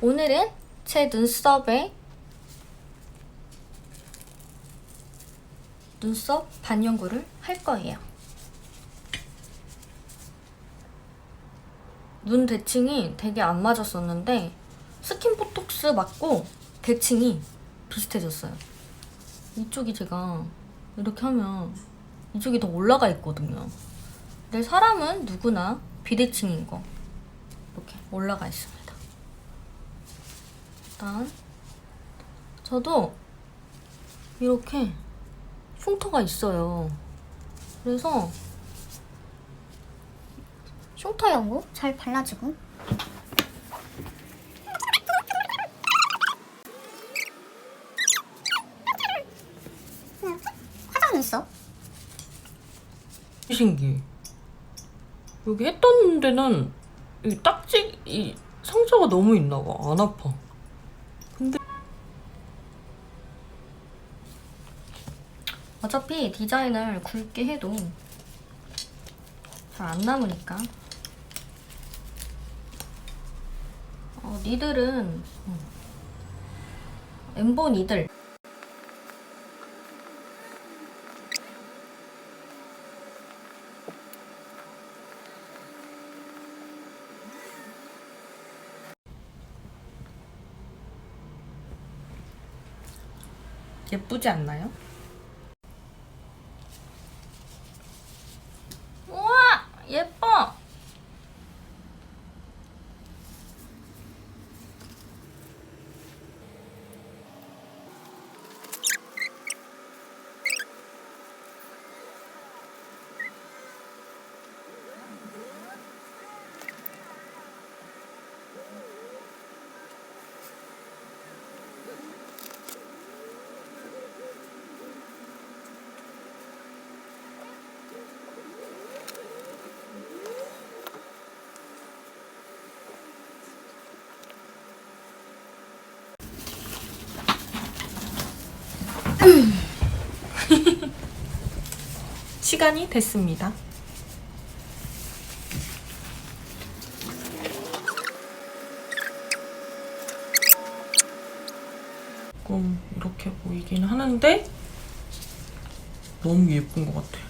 오늘은 제 눈썹에 눈썹 반영구를 할 거예요. 눈 대칭이 되게 안 맞았었는데 스킨 보톡스 맞고 대칭이 비슷해졌어요. 이쪽이 제가 이렇게 하면 이쪽이 더 올라가 있거든요. 근데 사람은 누구나 비대칭인 거 이렇게 올라가 있습니다. 일단 저도 이렇게 흉터가 있어요. 그래서 흉터 연고 잘 발라주고 화장 눈썹 신기해. 여기 했던 데는 이 딱지 이 상처가 너무 있나 봐. 안 아파. 어차피 디자인을 굵게 해도 잘 안 남으니까 어, 니들은 어, 엠보 니들 예쁘지 않나요? 우와 예뻐 시간이 됐습니다. 조금 이렇게 보이긴 하는데 너무 예쁜 것 같아요.